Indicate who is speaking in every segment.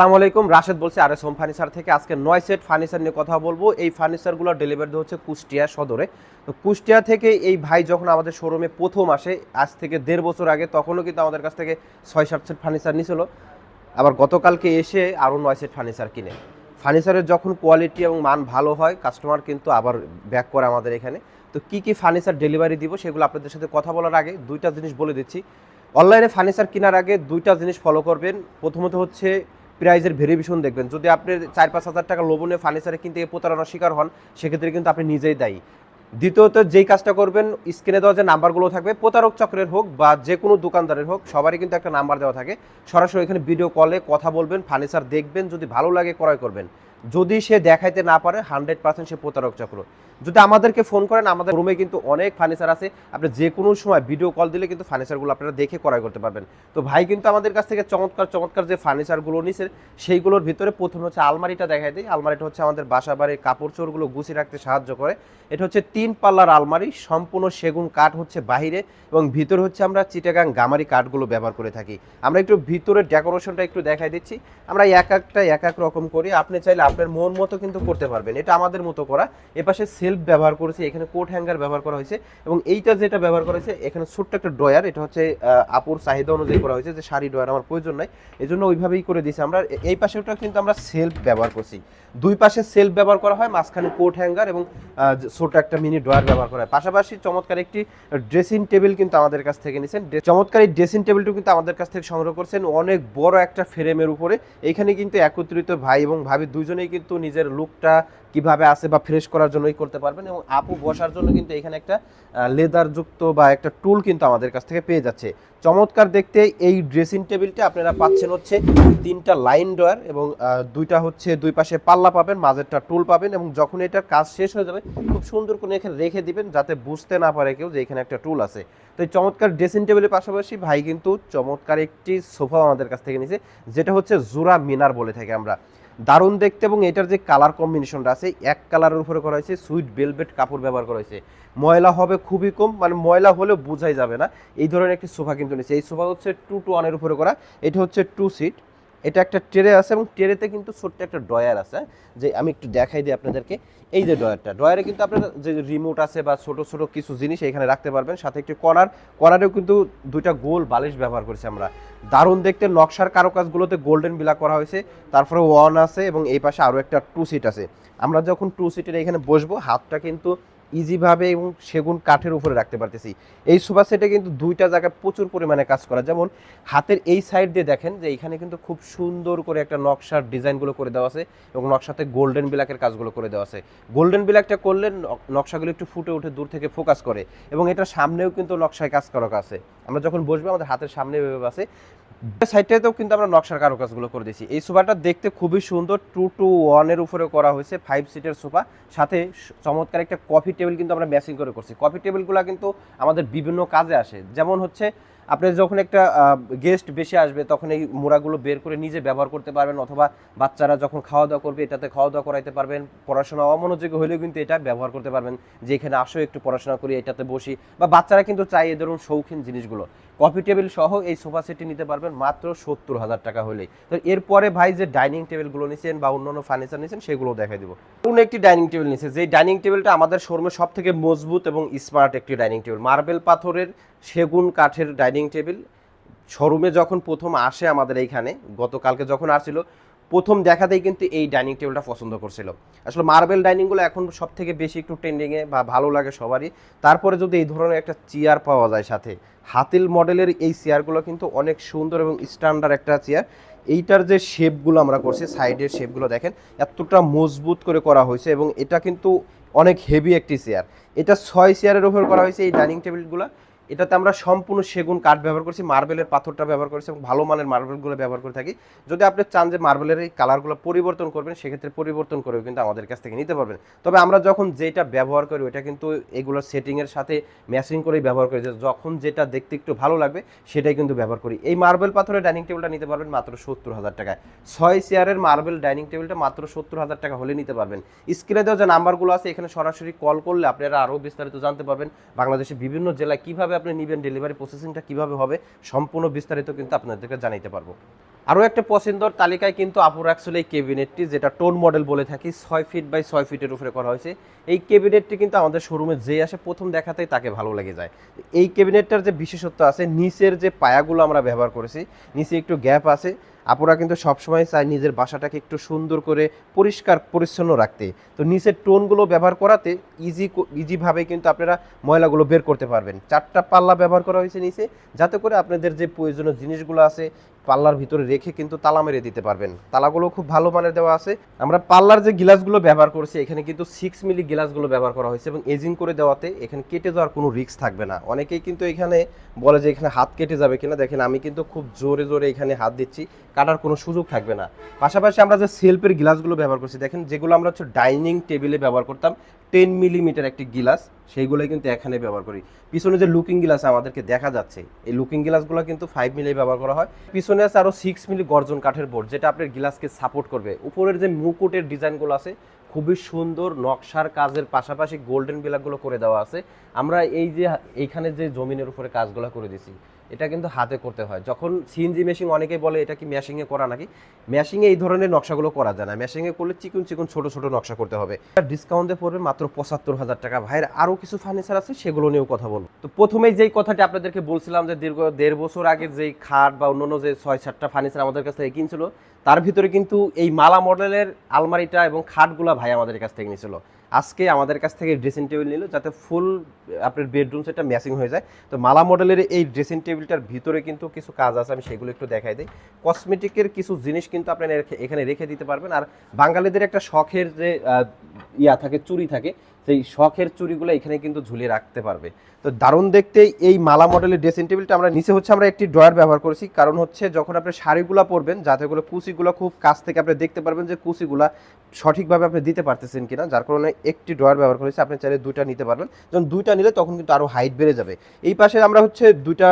Speaker 1: আসসালামু আলাইকুম, রাশেদ বলছি আর এস হোম ফার্নিচার থেকে। আজকে নয় সেট ফার্নিচার নিয়ে কথা বলব। এই ফার্নিচারগুলো ডেলিভারি হচ্ছে কুষ্টিয়া সদরে। তো কুষ্টিয়া থেকে এই ভাই যখন আমাদের শোরুমে প্রথম আসে, আজ থেকে দেড় বছর আগে, তখনও কিন্তু আমাদের কাছ থেকে ছয়, সাত সেট ফার্নিচার নিয়েছিল আবার গতকালকে এসে আরও নয় সেট ফার্নিচার কিনে। ফার্নিচারের যখন কোয়ালিটি এবং মান ভালো হয় কাস্টমার কিন্তু আবার ব্যাক করে আমাদের এখানে। তো কি কি ফার্নিচার ডেলিভারি দিব সেগুলো আপনাদের সাথে কথা বলার আগে দুইটা জিনিস বলে দিচ্ছি। অনলাইনে ফার্নিচার কেনার আগে দুইটা জিনিস ফলো করবেন। প্রথমত হচ্ছে প্রাইজের ভেরিয়েশন দেখবেন। যদি আপনি চার পাঁচ হাজার টাকা লোবনে ফার্নিচারে কিনতে প্রতারণার শিকার হন, সেক্ষেত্রে কিন্তু আপনি নিজেই দায়ী। দ্বিতীয়ত, যেই কাজটা করবেন স্ক্রিনে দেওয়া যে নাম্বারগুলো থাকবে, প্রতারক চক্রের হোক বা যে কোনো দোকানদারের হোক, সবারই কিন্তু একটা নাম্বার দেওয়া থাকে। সরাসরি এখানে ভিডিও কলে কথা বলবেন ফার্নিচার দেখবেন, যদি ভালো লাগে ক্রয় করবেন। যদি সে দেখাইতে না পারে হান্ড্রেড পার্সেন্ট সে প্রতারক চক্র। যদি আমাদেরকে ফোন করেন, আমাদের রুমে কিন্তু অনেক ফার্নিচার আছে। আপনি যে কোনো সময় ভিডিও কল দিলে কিন্তু ফার্নিচারগুলো আপনারা দেখে ক্রয় করতে পারবেন। তো ভাই কিন্তু আমাদের কাছ থেকে চমৎকার চমৎকার যে ফার্নিচারগুলো নিছে, সেইগুলোর ভিতরে প্রথম হচ্ছে আলমারিটা দেখাই দিই। আলমারিটা হচ্ছে আমাদের বাসা বাড়ির কাপড় চোরগুলো গুছিয়ে রাখতে সাহায্য করে। এটা হচ্ছে তিন পাল্লার আলমারি, সম্পূর্ণ সেগুন কাঠ হচ্ছে বাহিরে এবং ভিতরে হচ্ছে আমরা চিটাগাং গামারি কাঠগুলো ব্যবহার করে থাকি। আমরা একটু ভিতরের ডেকোরেশনটা একটু দেখাই দিচ্ছি। আমরা এক একটা, এক এক রকম করি। আপনি চাইলে আপনার মন মতো কিন্তু করতে পারবেন। এটা আমাদের মতো করা। এপাশে সেলফ ব্যবহার করেছি, এখানে কোট হ্যাঙ্গার ব্যবহার করা হয়েছে এবং এইটা যেটা ব্যবহার করা হয়েছে, এখানে ছোট্ট একটা ড্রয়ার এটা হচ্ছে আপুর চাহিদা অনুযায়ী করা হয়েছে যে শাড়ি ড্রয়ার আমার প্রয়োজন নাই। এই জন্য ওইভাবেই করে দিয়েছি আমরা। এই পাশেটা কিন্তু আমরা সেলফ ব্যবহার করছি। দুই পাশে সেলফ ব্যবহার করা হয়, মাঝখানে কোট হ্যাঙ্গার এবং ছোট একটা মিনি ড্রয়ার ব্যবহার করা হয়। পাশাপাশি চমৎকার একটি ড্রেসিং টেবিল কিন্তু আমাদের কাছ থেকে নিয়েছেন। চমৎকার এই ড্রেসিং টেবিলটা কিন্তু আমাদের কাছ থেকে সংগ্রহ করছেন অনেক বড় একটা ফ্রেমের উপরে। এখানে কিন্তু একত্রিত ভাই এবং ভাবি দুজনেই কিন্তু নিজের লুকটা কীভাবে আছে বা ফ্রেশ করার জন্যই করতে পারবেন এবং আপু বসার জন্য কিন্তু এখানে একটা লেদার যুক্ত বা একটা টুল কিন্তু আমাদের কাছ থেকে পেয়ে যাচ্ছে। চমৎকার দেখতে এই ড্রেসিং টেবিলটা আপনারা পাচ্ছেন হচ্ছে তিনটা লাইন ডয়ার এবং দুইটা হচ্ছে দুই পাশে পাল্লা পাবেন, মাঝেরটা টুল পাবেন এবং যখন এটার কাজ শেষ হয়ে যাবে, খুব সুন্দর করে এখানে রেখে দিবেন যাতে বুঝতে না পারে কেউ যে এখানে একটা টুল আছে। তো এই চমৎকার ড্রেসিং টেবিলের পাশাপাশি ভাই কিন্তু চমৎকার একটি সোফা আমাদের কাছ থেকে নিয়েছে, যেটা হচ্ছে জোড়া মিনার বলে থাকি আমরা। দারুণ দেখতে এবং এটার যে কালার কম্বিনেশনটা আছে, এক কালারের উপরে করা হয়েছে সুইট বেলভেট কাপড় ব্যবহার করা হয়েছে। ময়লা হবে খুবই কম মানে ময়লা হলেও বোঝাই যাবে না। এই ধরনের একটি সোফা কিন্তু নিচ্ছে এই সোফা হচ্ছে টু টু ওয়ানের উপরে করা। এটা হচ্ছে টু সিট এটা একটা ট্রে আছে এবং ট্রেতে কিন্তু ছোট্ট একটা ড্রয়ার আছে, যে আমি একটু দেখাই দিই আপনাদেরকে। এই যে ড্রয়ারটা, ড্রয়ারে কিন্তু আপনার যে রিমোট আছে বা ছোট ছোট কিছু জিনিস এখানে রাখতে পারবেন। সাথে একটি কর্নার, কর্নারেও কিন্তু দুইটা গোল বালিশ ব্যবহার করেছি আমরা। দারুণ দেখতে, নকশার কারুকাজগুলোতে গোল্ডেন বিলা করা হয়েছে। তারপরে ওয়ান আছে এবং এই পাশে আরও একটা টু সিট আছে। আমরা যখন টু সিটের এখানে বসবো, হাতটা কিন্তু ইজিভাবে এবং সেগুন কাঠের উপরে রাখতে পারতেছি। এই সোফা সেটে কিন্তু দুইটা জায়গায় প্রচুর পরিমাণে কাজ করা। যেমন হাতের এই সাইড দিয়ে দেখেন যে এখানে কিন্তু খুব সুন্দর করে একটা নকশার ডিজাইনগুলো করে দেওয়া আছে এবং নকশাতে গোল্ডেন বিলাকের কাজগুলো করে দেওয়া আছে। গোল্ডেন বিলাকটা করলে নক- নকশাগুলো একটু ফুটে উঠে, দূর থেকে ফোকাস করে এবং এটার সামনেও কিন্তু নকশায় কাজ করা আছে। আমরা যখন বসবো, আমাদের হাতের সামনে আছে। সাইডটাতেও কিন্তু আমরা নকশার কারুকাজগুলো করে দিয়েছি। এই সোফাটা দেখতে খুবই সুন্দর। টু টু ওয়ানের উপরে করা হয়েছে ফাইভ সিটের সোফা সাথে চমৎকার একটা কফি টেবিল কিন্তু আমরা ম্যাচিং করে করছি। কফি টেবিলগুলো কিন্তু আমাদের বিভিন্ন কাজে আসে। যেমন হচ্ছে, আপনি যখন একটা গেস্ট বেশি আসবে, তখন এই মোড়াগুলো বের করে নিজে ব্যবহার করতে পারবেন অথবা বাচ্চারা যখন খাওয়া দাওয়া করবে, এটাতে খাওয়া দাওয়া করাইতে পারবেন। পড়াশোনা অমনোযোগী হলেও কিন্তু এটা ব্যবহার করতে পারবেন যে এখানে আসো, একটু পড়াশোনা করি, এটাতে বসি। বা বাচ্চারা কিন্তু চাই এ ধরুন শৌখিন জিনিসগুলো। কফি টেবিল সহ এই সোফা সেটটি নিতে পারবেন মাত্র সত্তর হাজার টাকা হলেই। তো এরপরে ভাই যে ডাইনিং টেবিলগুলো নিয়েছেন বা অন্যান্য ফার্নিচার নিয়েছেন সেগুলো দেখাই দিব। অন্য একটি ডাইনিং টেবিল নিয়েছে যে ডাইনিং টেবিলটা আমাদের শোরুমে সব থেকে মজবুত এবং স্মার্ট একটি ডাইনিং টেবিল। মার্বেল পাথরের সেগুন কাঠের ডাইনিং টেবিল। শোরুমে যখন প্রথম আসে আমাদের এইখানে, গতকালকে যখন আসছিল প্রথম দেখাতেই কিন্তু এই ডাইনিং টেবিলটা পছন্দ করছিল। আসলে মার্বেল ডাইনিংগুলো এখন সব থেকে বেশি একটু ট্রেন্ডিংয়ে বা ভালো লাগে সবারই। তারপরে যদি এই ধরনের একটা চেয়ার পাওয়া যায় সাথে, হাতিল মডেলের এই চেয়ারগুলো কিন্তু অনেক সুন্দর এবং স্ট্যান্ডার্ড একটা চেয়ার এইটার যে শেপগুলো আমরা করছি সাইডের শেপগুলো দেখেন, এতটা মজবুত করে করা হয়েছে এবং এটা কিন্তু অনেক হেভি একটি চেয়ার এটা ছয় চেয়ারের উপর করা হয়েছে এই ডাইনিং টেবিলগুলো এটাতে আমরা সম্পূর্ণ সেগুন কাঠ ব্যবহার করছি, মার্বেলের পাথরটা ব্যবহার করেছি এবং ভালো মানের মার্বেলগুলো ব্যবহার করে থাকি। যদি আপনি চান যে মার্বেলের এই কালারগুলো পরিবর্তন করবেন, সেক্ষেত্রে পরিবর্তন করেও কিন্তু আমাদের কাছ থেকে নিতে পারবেন। তবে আমরা যখন যেটা ব্যবহার করি, ওইটা কিন্তু এগুলোর সেটিংয়ের সাথে ম্যাচিং করেই ব্যবহার করি। যখন যেটা দেখতে একটু ভালো লাগবে, সেটাই কিন্তু ব্যবহার করি। এই মার্বেল পাথরের ডাইনিং টেবিলটা নিতে পারবেন মাত্র সত্তর হাজার টাকায়। ছয় চেয়ারের মার্বেল ডাইনিং টেবিলটা মাত্র সত্তর হাজার টাকা হলে নিতে পারবেন। স্ক্রিনে দেওয়া যে নাম্বারগুলো আছে, এখানে সরাসরি কল করলে আপনারা আরও বিস্তারিত জানতে পারবেন বাংলাদেশের বিভিন্ন জেলায় কীভাবে আপনি নেবেন ডেলিভারি প্রসেসিংটা কীভাবে হবে, সম্পূর্ণ বিস্তারিত কিন্তু আপনাদেরকে জানাইতে পারব। আরও একটা পছন্দর তালিকায় কিন্তু আপুর অ্যাকচুয়ালি এই কেবিনেটটি যেটা টোন মডেল বলে থাকি, ছয় ফিট বাই ছয় ফিটের উপরে করা হয়েছে। এই কেবিনেটটি কিন্তু আমাদের শোরুমে যে আসে প্রথম দেখাতেই তাকে ভালো লেগে যায়। এই কেবিনেটটার যে বিশেষত্ব আছে, নিচের যে পায়াগুলো আমরা ব্যবহার করেছি, নিচে একটু গ্যাপ আছে। আপুরা কিন্তু সবসময় চায় নিজের বাসাটাকে একটু সুন্দর করে পরিষ্কার, পরিচ্ছন্ন রাখতে। তো নিচের টোনগুলো ব্যবহার করাতে ইজি ইজিভাবে কিন্তু আপনারা ময়লাগুলো বের করতে পারবেন। চারটা পাল্লা ব্যবহার করা হয়েছে নিচে, যাতে করে আপনাদের যে প্রয়োজনীয় জিনিসগুলো আছে, পাল্লার ভিতরে রেখে কিন্তু তালা মেরে দিতে পারবেন। তালাগুলো খুব ভালো মানের দেওয়া আছে। আমরা পাল্লার যে গিলাসগুলো ব্যবহার করছি, এখানে কিন্তু সিক্স মিলি গিলাসগুলো ব্যবহার করা হয়েছে এবং এজিং করে দেওয়াতে এখানে কেটে যাওয়ার কোনো রিস্ক থাকবে না। অনেকেই কিন্তু এখানে বলে যে এখানে হাত কেটে যাবে কিনা, দেখেন আমি কিন্তু খুব জোরে জোরে এখানে হাত দিচ্ছি। কাটার কোনো সুযোগ থাকবে না। পাশাপাশি আমরা যে সেলফের গিলাসগুলো ব্যবহার করছি, দেখেন যেগুলো আমরা হচ্ছে ডাইনিং টেবিলে ব্যবহার করতাম টেন মিলিমিটার একটি গিলাস সেইগুলোই কিন্তু এখানে ব্যবহার করি। পিছনে যে লুকিং গ্লাস আমাদেরকে দেখা যাচ্ছে, এই লুকিং গ্লাসগুলো কিন্তু ফাইভ মিলি ব্যবহার করা হয়। পিছনে আছে আরও সিক্স মিলি গর্জন কাঠের বোর্ড যেটা আপনার গ্লাসকে সাপোর্ট করবে। উপরের যে মুকুটের ডিজাইনগুলো আছে, খুবই সুন্দর নকশার কাজের পাশাপাশি গোল্ডেন বিলাকগুলো করে দেওয়া আছে। আমরা এই যে, এইখানে যে জমিনের উপরে কাজগুলো করে দিছি এটা কিন্তু হাতে করতে হয়। যখন সিএনজি মেশিন অনেকেই বলে, এটা কি মেশিংয়ে করা নাকি? মেশিংয়ে এই ধরনের নকশাগুলো করা যায় না। মেশিংয়ে করলে চিকুন চিকুন ছোট ছোট নকশা করতে হবে। ডিসকাউন্টে পড়বে মাত্র পঁচাত্তর হাজার টাকা। ভাইয়ের আরও কিছু ফার্নিচার আছে, সেগুলো নিয়েও কথা বলব। তো প্রথমেই যেই কথাটি আপনাদেরকে বলছিলাম যে দীর্ঘ দেড় বছর আগে যেই খাট বা অন্যান্য যে ছয় সাতটা ফার্নিচার আমাদের কাছ থেকে কিনছিল, তার ভিতরে কিন্তু এই মালা মডেলের আলমারিটা এবং খাটগুলা ভাই আমাদের কাছ থেকে নিয়েছিল। আজকে আমাদের কাছ থেকে ড্রেসিং টেবিল নিল, যাতে ফুল আপনার বেডরুম সেটা ম্যাচিং হয়ে যায়। তো মালা মডেলের এই ড্রেসিং টেবিলটার ভিতরে কিন্তু কিছু কাজ আছে, আমি সেগুলো একটু দেখাই দিই। কসমেটিকের কিছু জিনিস কিন্তু আপনারা এখানে রেখে দিতে পারবেন। আর বাঙালিদের একটা শখের যে ইয়া থাকে, চুরি থাকে সেই শখের চুরিগুলো এখানে কিন্তু ঝুলিয়ে রাখতে পারবে। তো দারুণ দেখতে এই মালা মডেলের ড্রেসিং টেবিলটা আমরা নিচে হচ্ছে আমরা একটি ড্রয়ার ব্যবহার করেছি। কারণ হচ্ছে যখন আপনি শাড়িগুলো পরবেন, যাতে করে কুচিগুলো খুব কাছ থেকে আপনি দেখতে পারবেন যে কুচিগুলা সঠিকভাবে আপনি দিতে পারতেছেন কিনা। যার কারণে একটি ড্রয়ার ব্যবহার করেছি, আপনি চাইলে দুইটা নিতে পারবেন। যখন দুইটা নিলে তখন কিন্তু আরও হাইট বেড়ে যাবে। এই পাশে আমরা হচ্ছে দুইটা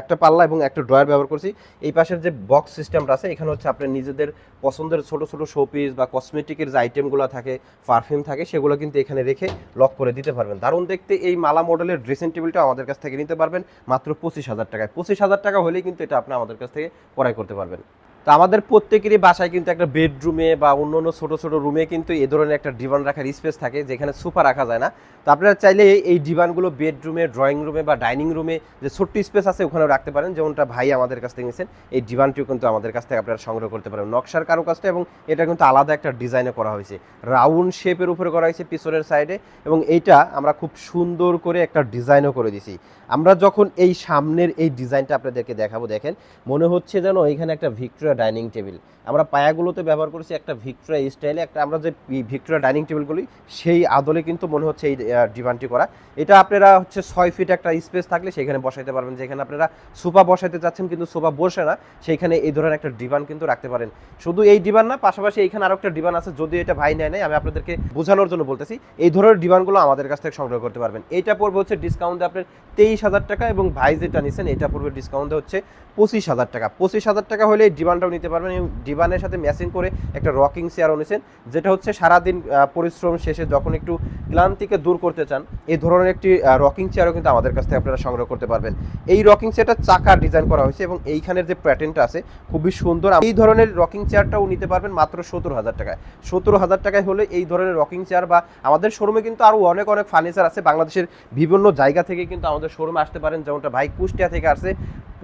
Speaker 1: একটা পাল্লা এবং একটা ড্রয়ার ব্যবহার করছি। এই পাশের যে বক্স সিস্টেমটা আছে, এখানে হচ্ছে আপনার নিজেদের পছন্দের ছোট ছোট শোপিস বা কসমেটিকের যে আইটেমগুলো থাকে পারফিউম থাকে, সেগুলো কিন্তু এখানে রেখে লক করে দিতে পারবেন। দারুণ দেখতে এই মালা মডেলের ড্রেসিং টেবিলটা আমাদের কাছ থেকে নিতে পারবেন, মাত্র পঁচিশ হাজার টাকায়। পঁচিশ হাজার টাকা হলেই কিন্তু এটা আপনি আমাদের কাছ থেকে ক্রয় করতে পারবেন। তো আমাদের প্রত্যেকেরই বাসায় কিন্তু একটা বেডরুমে বা অন্য অন্য ছোটো ছোটো রুমে কিন্তু এ ধরনের একটা ডিভান রাখার স্পেস থাকে, যেখানে সোফা রাখা যায় না। তো আপনারা চাইলে এই ডিভানগুলো বেডরুমে ড্রয়িং রুমে বা ডাইনিং রুমে যে ছোট্ট স্পেস আছে, ওখানেও রাখতে পারেন। যেমনটা ভাই আমাদের কাছ থেকে নিয়েছেন, এই ডিভানটিও কিন্তু আমাদের কাছ থেকে আপনারা সংগ্রহ করতে পারেন। নকশার কারুকাজটা এবং এটা কিন্তু আলাদা একটা ডিজাইনে করা হয়েছে। রাউন্ড শেপের উপরে করা হয়েছে পিছনের সাইডে এবং এইটা আমরা খুব সুন্দর করে একটা ডিজাইনও করে দিছি আমরা যখন এই সামনের এই ডিজাইনটা আপনাদেরকে দেখাবো, দেখেন, মনে হচ্ছে যেন এখানে একটা ভিক্টোরিয়া ডাইনিং টেবিল আমরা পায়াগুলোতে ব্যবহার করেছি একটা ভিক্টোরিয়া স্টাইলে একটা আমরা যে ভিক্টোরিয়া ডাইনিং টেবিলগুলি সেই আদলে কিন্তু মনে হচ্ছে এই ডিভানটি করা। এটা আপনারা হচ্ছে ছয় ফিট একটা স্পেস থাকলে সেখানে বসাইতে পারবেন। যেখানে আপনারা সোফা বসাইতে চাচ্ছেন কিন্তু সোফা বসে না সেইখানে এই ধরনের একটা ডিভান কিন্তু রাখতে পারেন। শুধু এই ডিভান না, পাশাপাশি এইখানে আরও একটা ডিভান আছে যদি এটা ভাই নেয় নাই, আমি আপনাদেরকে বোঝানোর জন্য বলতেছি। এই ধরনের ডিভানগুলো আমাদের কাছ থেকে সংগ্রহ করতে পারবেন। এটা পড়বে হচ্ছে ডিসকাউন্টে আপনার তেইশ হাজার টাকা এবং ভাই যেটা নিছেন, এটা পড়বে ডিসকাউন্টে হচ্ছে পঁচিশ হাজার টাকা। পঁচিশ হাজার টাকা হলে এই ডিভানটাও নিতে পারবেন। এবং ডিভানের সাথে ম্যাচিং করে একটা রকিং চেয়ারও নিছেন যেটা হচ্ছে সারাদিন পরিশ্রম শেষে যখন একটু ক্লান্তিকে দূর করতে চান, এই ধরনের একটি রকিং চেয়ারও কিন্তু আমাদের কাছ থেকে আপনারা সংগ্রহ করতে পারবেন। এই রকিং চেয়ারটা চাকার ডিজাইন করা হয়েছে এবং এইখানের যে প্যাটার্নটা আছে, খুবই সুন্দর। এই ধরনের রকিং চেয়ারটাও নিতে পারবেন মাত্র সত্তর হাজার টাকায়। সত্তর হাজার টাকায় হলে এই ধরনের রকিং চেয়ার বা আমাদের শোরুমে কিন্তু আরও অনেক অনেক ফার্নিচার আছে। বাংলাদেশের বিভিন্ন জায়গা থেকে কিন্তু আমাদের শোরুমে আসতে পারেন। যেমনটা ভাই কুষ্টিয়া থেকে আসছে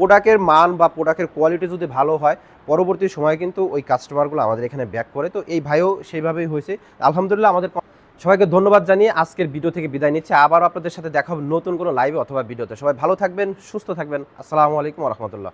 Speaker 1: প্রোডাক্টের মান বা প্রোডাক্টের কোয়ালিটি যদি ভালো হয়, পরবর্তী সময়ে কিন্তু ওই কাস্টমারগুলো আমাদের এখানে ব্যাক করে। তো এই ভাইও সেইভাবেই হয়েছে। আলহামদুলিল্লাহ আমাদের সবাইকে ধন্যবাদ জানিয়ে আজকের ভিডিও থেকে বিদায় নিচ্ছে। আবার আপনাদের সাথে দেখা নতুন কোনো লাইভে অথবা ভিডিওতে সবাই ভালো থাকবেন, সুস্থ থাকবেন। আসসালামু আলাইকুম রহমতুল্লাহ।